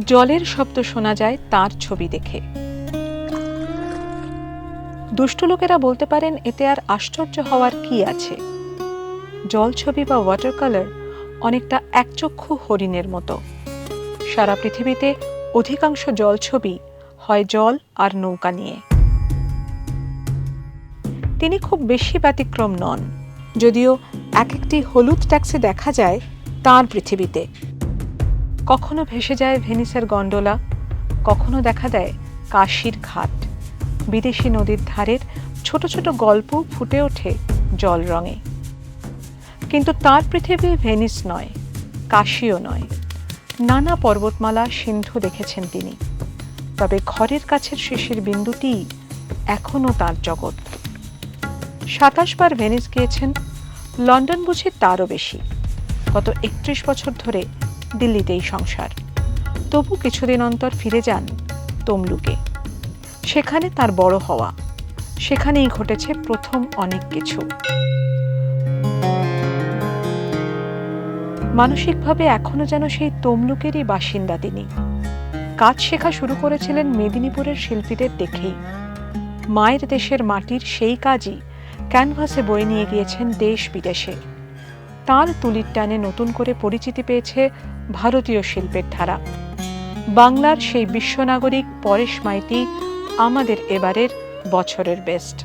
জলের শব্দ শোনা যায় তার ছবি দেখে। দুষ্ট লোকেরা বলতে পারেন, এতে আর আশ্চর্য হওয়ার কি আছে? জল ছবি বা ওয়াটার কালার অনেকটা একচক্ষু হরিণের মতো। সারা পৃথিবীতে অধিকাংশ জল ছবি হয় জল আর নৌকা নিয়ে। তিনি খুব বেশি ব্যতিক্রম নন। যদিও এক একটি হলুদ ট্যাক্সি দেখা যায় তার পৃথিবীতে। কখনো ভেসে যায় ভেনিসের গন্ডোলা, কখনো দেখা দেয় কাশির ঘাট। বিদেশি নদীর ধারের ছোট ছোট গল্প ফুটে ওঠে জল রঙে। কিন্তু তার পৃথিবী ভেনিস নয়, কাশিও নয়। নানা পর্বতমালা সিন্ধু দেখেছেন তিনি। তবে ঘরের কাছের শিশির বিন্দুটি এখনও তার জগৎ। সাতাশ বার ভেনিস গিয়েছেন, লন্ডন বুঝি তারও বেশি। গত একত্রিশ বছর ধরে দিল্লিতেই সংসার। তবু কিছুদিন অন্তর ফিরে যান তমলুকে। সেখানে তার বড় হওয়া। সেখানেই ঘটেছে প্রথম অনেক কিছু। মানসিকভাবে এখনও যেন সেই তমলুকেরই বাসিন্দা তিনি। কাজ শেখা শুরু করেছিলেন মেদিনীপুরের শিল্পীদের দেখেই। মায়ের দেশের মাটির সেই কাজই ক্যানভাসে বয়ে নিয়ে গিয়েছেন দেশ বিদেশে। তার তুলির টানে নতুন করে পরিচিতি পেয়েছে ভারতীয় শিল্পের ধারা। বাংলার সেই বিশ্বনাগরিক পরেশ মাইতি আমাদের এবারের বছরের বেস্ট